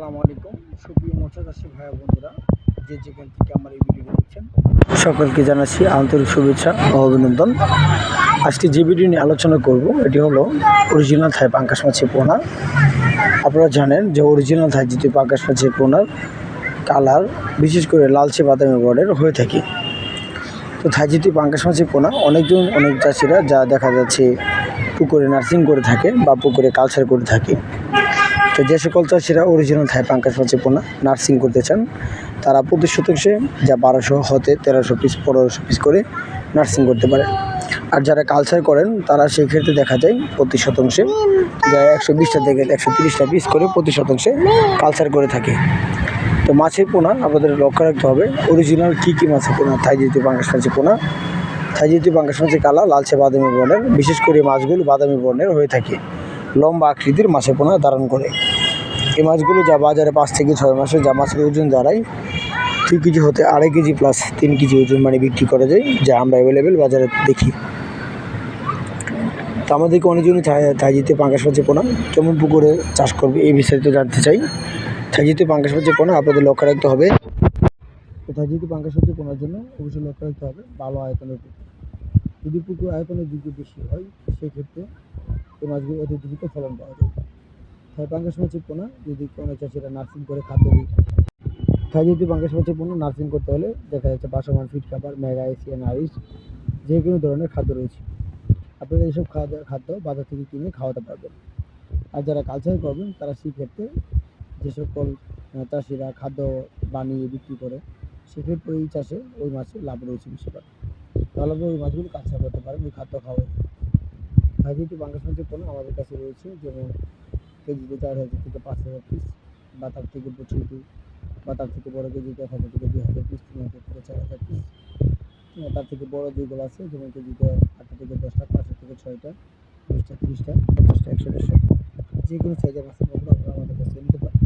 আসসালামু আলাইকুম। সুপ্রিয় মৎস্য চাষী ভাই বন্ধুরা, যে যেখান থেকে আমার এই ভিডিওটি দেখছেন, সকলকে জানাচ্ছি আন্তরিক শুভেচ্ছা ও অভিনন্দন। আজকে যে ভিডিও নিয়ে আলোচনা করব, এটি হলো অরিজিনাল থাই পাঙ্কাশ মাছের পোনা। আপনারা জানেন যে অরিজিনাল থাই জাতীয় পাঙ্কাশ মাছের পোনার কালার বিশেষ করে লালচে বাদামি বর্ডের হয়ে থাকে। তো থাই জাতীয় পাঙ্কাশ মাছের পোনা, অনেকজন অনেক চাষিরা যা দেখা যাচ্ছে পুকুরে নার্সিং করে থাকে বা পুকুরে কালচার করে থাকে। তো যে সকল চাষিরা অরিজিনাল থাই পাঙ্কাশ মাছের পোনা নার্সিং করতে চান, তারা প্রতি শতাংশে যা বারোশো হতে তেরোশো পিস পনেরোশো পিস করে নার্সিং করতে পারে। আর যারা কালচার করেন, তারা সেই ক্ষেত্রে দেখা যায় প্রতি শতাংশে যা একশো বিশটা থেকে একশো তিরিশটা পিস করে প্রতি শতাংশে কালচার করে থাকে। তো মাছের পোনা আমাদের লক্ষ্য রাখতে হবে অরিজিনাল কী কী মাছের পোনা, থাই জাতীয় পাঙ্কাশ মাছের পোনা, থাই জাতীয় পাঙ্কাশ মাছের কালা, লালচে বাদামি বর্ণের, বিশেষ করে মাছগুলো বাদামি বর্ণের হয়ে থাকে। লম্বা আকৃতির মাছের পোনা ধারণ করে। এই মাছগুলো যা বাজারে পাঁচ থেকে ছয় মাসে যা মাছের ওজন দাঁড়ায়, দুই কেজি হতে আড়াই কেজি প্লাস তিন কেজি ওজন মানে বিক্রি করা যায়, যা আমরা অ্যাভেলেবেল বাজারে দেখি। তো আমাদেরকে অনেকজনই থাইজিতে পাঙ্কাশ মাছের পোনা, কেমন পুকুরে চাষ করবে এই বিস্তারিত জানতে চাই। থাইজিতে পাঙ্কাশ মাছের পোনা আপনাদের লক্ষ্য রাখতে হবে। তো থাইজিতে পাঙ্কাশ মাছের পোনার জন্য অবশ্যই লক্ষ্য রাখতে হবে ভালো আয়তনের পুকুর। যদি পুকুর আয়তনের দিকে বেশি হয় সেক্ষেত্রে এই মাছগুলো অতি দ্রুত ফলন পাওয়া যায়। থাই পাঙ্কাশ মাছের পোনা যদি কোনো চাষিরা নার্সিং করে খাদ্য দিই, থাই যদি পাঙ্কাশ মাছের পোনা নার্সিং করতে হলে দেখা যাচ্ছে বাসমান, ফিট খাবার মেগা এশিয়ান আইস যে কোনো ধরনের খাদ্য রয়েছে। আপনারা এইসব খাদ্য খাদ্য বাজার থেকে কিনে খাওয়াতে পারবেন। আর যারা কালচার করবেন, তারা সেই ক্ষেত্রে যে সকল চাষিরা খাদ্য বানিয়ে বিক্রি করে, সেক্ষেত্রে ওই চাষে ওই মাছের লাভ রয়েছে বেশিরভাগ। তাহলে ওই মাছগুলো কালচার করতে পারেন, ওই খাদ্য খাওয়াই যেহেতু বাংলাদেশ মাছের পণ্য আমাদের কাছে রয়েছে, যেমন কেজিতে চার হাজার থেকে পাঁচ হাজার পিস বা তার থেকে ছোটো বা তার থেকে বড় কেজিতে এক হাজার থেকে দুই হাজার পিস তিন হাজার থেকে চার হাজার পিস তার থেকে বড় যেগুলো আছে, যেমন কেজিতে আটটা থেকে দশটা, পাঁচটা থেকে ছয়টা বিশটা তিরিশটা, পঞ্চাশটা, একশো, দেড়শো, যে কোনো সাইজের মাছের পণ্য আপনারা আমাদের কাছে নিতে পারেন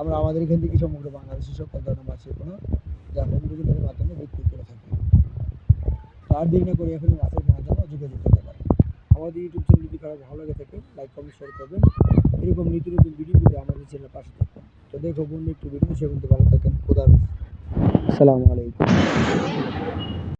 আমরা আমাদের এখান থেকে সমগ্র বাংলাদেশের সকল ধরনের মাছের পণ্য যা হোম ডেলিভারির মাধ্যমে বিক্রি করে থাকি। আর দেরি করে এখন মাছের কেনার জন্য যোগাযোগ করতে আমাদের ইউটিউব চ্যানেল যদি কারও ভালো লাগে থাকে লাইক কমেন্ট শেয়ার করবেন। এরকম নিত্য নতুন ভিডিও পেতে আমাদের চ্যানেল পাশে থাকবেন। তো দেখো বন্ধু, একটু ভিডিও সে কিন্তু ভালো থাকেন। খোদা। আসসালামু আলাইকুম।